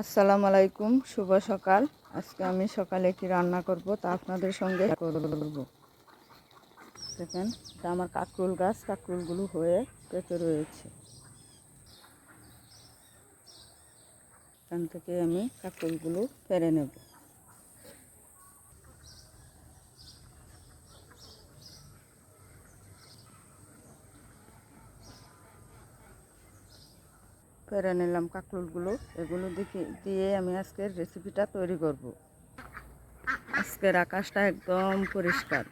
আসসালামু আলাইকুম, শুভ সকাল। আজকে আমি সকালে কি রান্না করব তা আপনাদের সঙ্গে করব। দেখেন, এটা আমার কাকরুল গাছ, কাকরুলগুলো হয়ে পেতে রয়েছে। এখান থেকে আমি কাকরুলগুলো ফেরে নেব। পেরে নিলাম কাঁকরুলগুলো। এগুলো দিয়ে আমি আজকের রেসিপিটা তৈরি করব। আজকের আকাশটা একদম পরিষ্কার।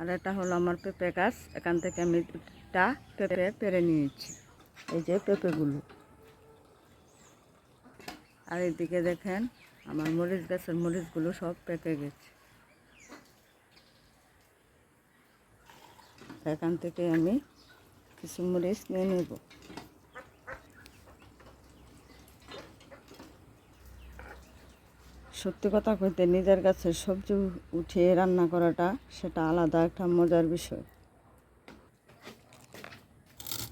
আর এটা হলো আমার পেঁপে গাছ। এখান থেকে আমি দুটা পেঁপে পেরে নিয়েছি। এই যে পেঁপেগুলো। আর এদিকে দেখেন, আমার মরিচ গাছের মরিচগুলো সব পেকে গেছে। এখান থেকে আমি কিছু মরিচ নিয়ে নেব। সত্যি কথা কইতে, নিজের গাছের সবজি উঠিয়ে রান্না করাটা সেটা আলাদা একটা মজার বিষয়।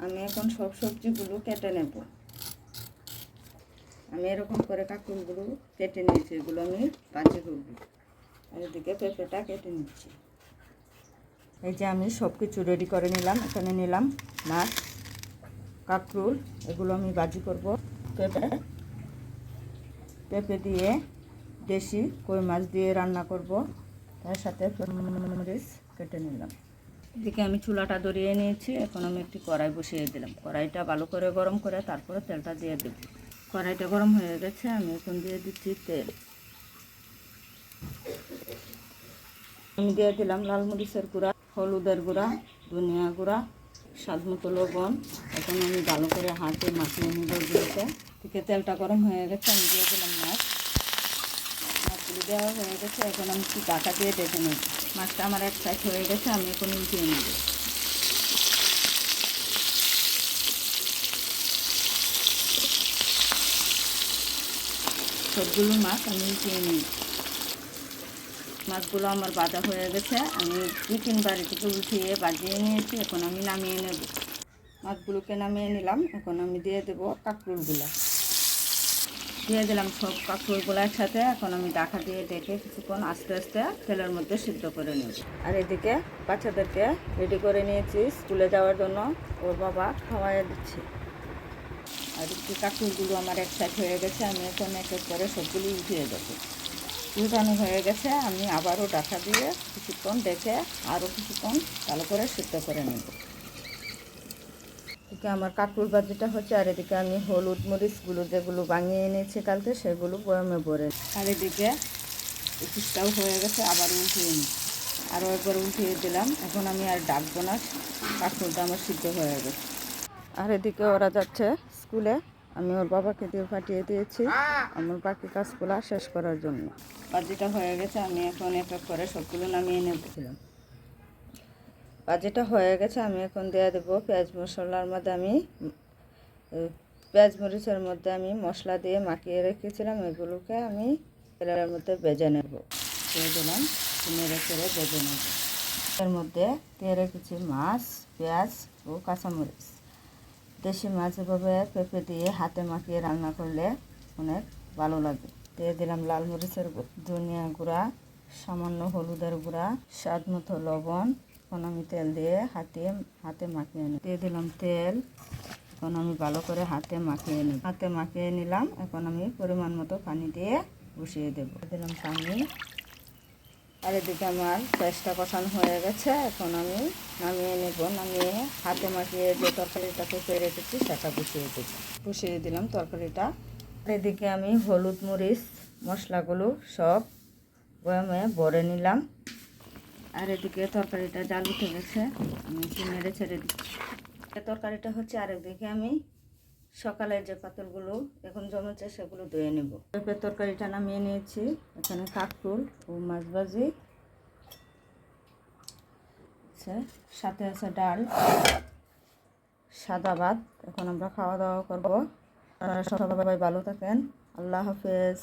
আমি এখন সব সবজিগুলো কেটে নেব। আমি এরকম করে কাকুরগুলো কেটে নিয়েছি, এগুলো আমি ভাজি করব। আর এদিকে পেঁপেটা কেটে নিচ্ছি। এই যে আমি সব কিছু রেডি করে নিলাম, এখানে নিলাম মাছ, কাকরুল, এগুলো আমি ভাজি করব। পেঁপে পেঁপে দিয়ে দেশি কই মাছ দিয়ে রান্না করব। তার সাথে মরিচ কেটে নিলাম। এদিকে আমি চুলাটা ধরিয়ে নিয়েছি, এখন আমি একটি কড়াই বসিয়ে দিলাম। কড়াইটা ভালো করে গরম করে তারপরে তেলটা দিয়ে দেবো। কড়াইটা গরম হয়ে গেছে, আমি এখন দিয়ে দিচ্ছি তেল। আমি দিয়ে দিলাম লাল মরিচের গুঁড়া, হলুদের গুঁড়া, ধনিয়া গুঁড়া, স্বাদ মতো লবণ। এখন আমি ভালো করে হাতে মাখিয়ে নিব এগুলোতে থেকে তেলটা গরম হয়ে গেছে, আমি দিয়ে দিলাম মাছ। মাছগুলো দেওয়া হয়ে গেছে, এখন আমি কি কাটা দিয়ে দেখে নেব। মাছটা আমার এক সাইড হয়ে গেছে, আমি এখন উঠিয়ে নেব। সবগুলো মাছ আমি উঠিয়ে নিই। মাছগুলো আমার বাজা হয়ে গেছে, আমি দু তিনবার এটিকে উঠিয়ে বাজিয়ে নিয়েছি, এখন আমি নামিয়ে নেব। মাছগুলোকে নামিয়ে নিলাম, এখন আমি দিয়ে দেবো কাঁকরুলগুলো দিয়ে দিলাম সব কাঁকরুলগুলো একসাথে এখন আমি ডাকা দিয়ে ডেকে কিছুক্ষণ আস্তে আস্তে তেলের মধ্যে সিদ্ধ করে নেব। আর এদিকে বাচ্চাদেরকে রেডি করে নিয়েছি স্কুলে যাওয়ার জন্য, ওর বাবা খাওয়াই দিচ্ছে। আর একটু কাকুরগুলো আমার এক সাইড হয়ে গেছে, আমি এখন এক এক করে সবগুলি উঠিয়ে দেবো। উঠানো হয়ে গেছে, আমি আবারও ডাকা দিয়ে কিছুক্ষণ দেখে আরও কিছুক্ষণ ভালো করে সিদ্ধ করে নেব। এদিকে আমার কাকুর বাজিটা হচ্ছে, আর এদিকে আমি হলুদ মরিচগুলো যেগুলো বানিয়ে এনেছি কালকে, সেগুলো বয়ামে ভরে আর এদিকে পিসটাও হয়ে গেছে আবার উঠিয়ে নিই। আরও একবার উঠিয়ে দিলাম, এখন আমি আর ডাকবো না, কাকুরটা আমার সিদ্ধ হয়ে গেছে। আর এদিকে ওরা যাচ্ছে স্কুলে আমি ওর বাবাকে দিয়ে পাঠিয়ে দিয়েছি আমার বাকি কাজগুলো শেষ করার জন্য। বাজিটা হয়ে গেছে, আমি এখন এক এক করে সবগুলো নামিয়ে নেবছিলাম বাজিটা হয়ে গেছে, আমি এখন দেওয়া দেবো পেঁয়াজ মশলার মধ্যে আমি পেঁয়াজ মরিচের মধ্যে আমি মশলা দিয়ে মাখিয়ে রেখেছিলাম, এগুলোকে আমি তেলের মধ্যে বেজে নেব। দিয়ে দিলাম নেড়ে করে বেজে নেব। এর মধ্যে দিয়ে রেখেছি মাছ, পেঁয়াজ ও কাঁচামরিচ। দেশি মাছ এভাবে পেঁপে দিয়ে হাতে মাখিয়ে রান্না করলে অনেক ভালো লাগে। দিয়ে দিলাম লাল মরিচের ধনিয়া গুঁড়া, সামান্য হলুদের গুঁড়া, স্বাদ মতো লবণ, এখন আমি তেল দিয়ে হাতে হাতে মাখিয়ে নিই দিয়ে দিলাম তেল, এখন আমি ভালো করে হাতে মাখিয়ে নিই হাতে মাখিয়ে নিলাম, এখন আমি পরিমাণ মতো পানি দিয়ে বসিয়ে দেবো। দিলাম পানি। আর এদিকে আমার পেঁয়াজটা কষানো হয়ে গেছে, এখন আমি নামিয়ে নেব। নামিয়ে হাতে মাখিয়ে যে তরকারিটাকে কুপিয়ে রেখেছি, সেটা বসিয়ে দেব। বসিয়ে দিলাম তরকারিটা। আর এদিকে আমি হলুদ মরিচ, মশলাগুলো সব বয়ামে ভরে নিলাম। আর এদিকে তরকারিটা জাল উঠে গেছে, আমি একটু নেড়ে ছেড়ে দিচ্ছি। তরকারিটা হচ্ছে আরেকদিকে আমি সকালে যে পাতলগুলো, এখন জমেছে সেগুলো ধুয়ে নেব। পেঁপের তরকারিটা নামিয়ে নিয়েছি। এখানে কাকরুল ও মাছ ভাজি। সাথে আছে ডাল। সাদা ভাত। এখন আমরা খাওয়া দাওয়া করব সবাই ভালো থাকেন। আল্লাহ হাফেজ।